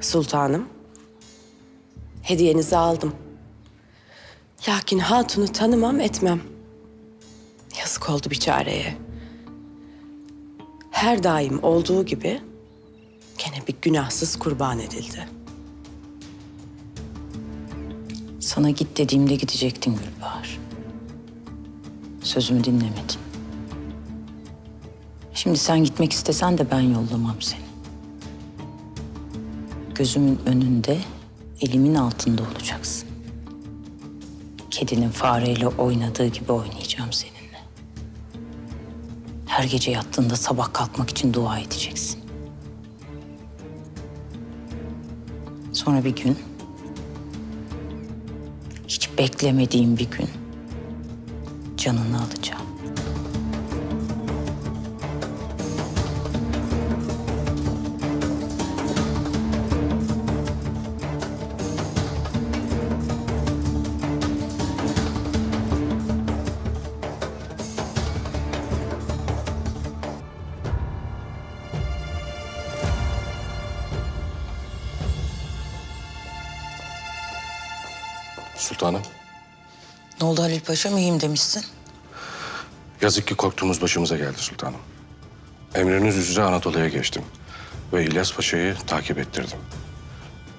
Sultanım, hediyenizi aldım. Lakin hatunu tanımam etmem. Yazık oldu biçareye. Her daim olduğu gibi gene bir günahsız kurban edildi. Sana git dediğimde gidecektin Gülbahar. Sözümü dinlemedin. Şimdi sen gitmek istesen de ben yollamam seni. Gözümün önünde, elimin altında olacaksın. Kedinin fareyle oynadığı gibi oynayacağım seninle. Her gece yattığında sabah kalkmak için dua edeceksin. Sonra bir gün hiç beklemediğim bir gün canını alacağım. Sultanım, Ne oldu Halil Paşa iyiyim demişsin? Yazık ki korktuğumuz başımıza geldi sultanım. Emriniz üzere Anadolu'ya geçtim ve İlyas Paşa'yı takip ettirdim.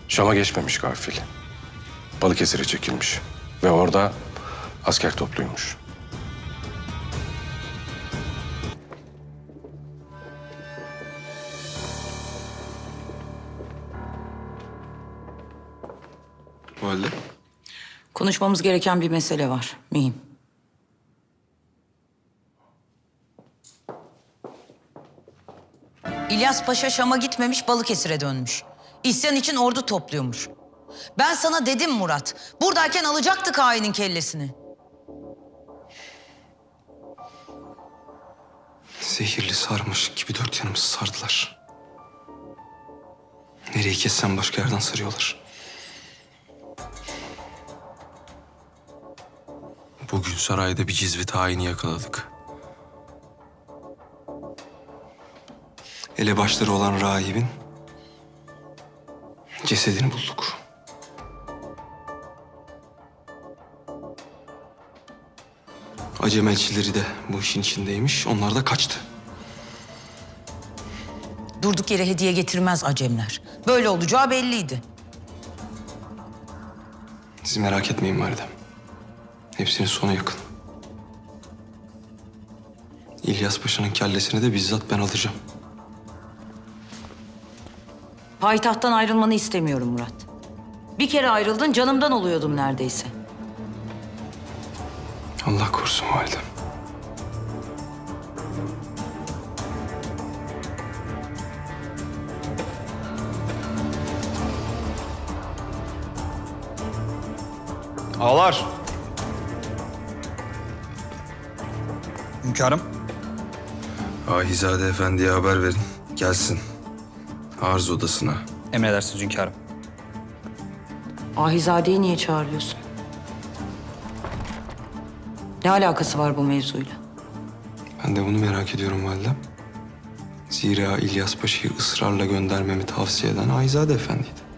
Şam'a geçmemiş gafil. Balıkesir'e çekilmiş ve orada asker topluymuş. Valide. Konuşmamız gereken bir mesele var. Mühim. İlyas Paşa Şam'a gitmemiş Balıkesir'e dönmüş. İsyan için ordu topluyormuş. Ben sana dedim Murat. Buradayken alacaktık hainin kellesini. Zehirli sarmış gibi dört yanımızı sardılar. Nereyi kessem başka yerden sarıyorlar. Bugün sarayda bir cizvit haini yakaladık. Elebaşları olan rahibin cesedini bulduk. Acem elçileri de bu işin içindeymiş. Onlar da kaçtı. Durduk yere hediye getirmez acemler. Böyle olacağı belliydi. Siz merak etmeyin validem. Hepsinin sonu yakın. İlyas Paşa'nın kellesini de bizzat ben alacağım. Payitahttan ayrılmanı istemiyorum Murat. Bir kere ayrıldın canımdan oluyordum neredeyse. Allah korusun validem. Ağlar. Hünkârım. Ahizade Efendi'ye haber verin. Gelsin. Arz odasına. Emredersiniz hünkârım. Ahizade'yi niye çağırıyorsun? Ne alakası var bu mevzuyla? Ben de bunu merak ediyorum validem. Zira İlyas Paşa'yı ısrarla göndermemi tavsiye eden Ahizade Efendi'ydi.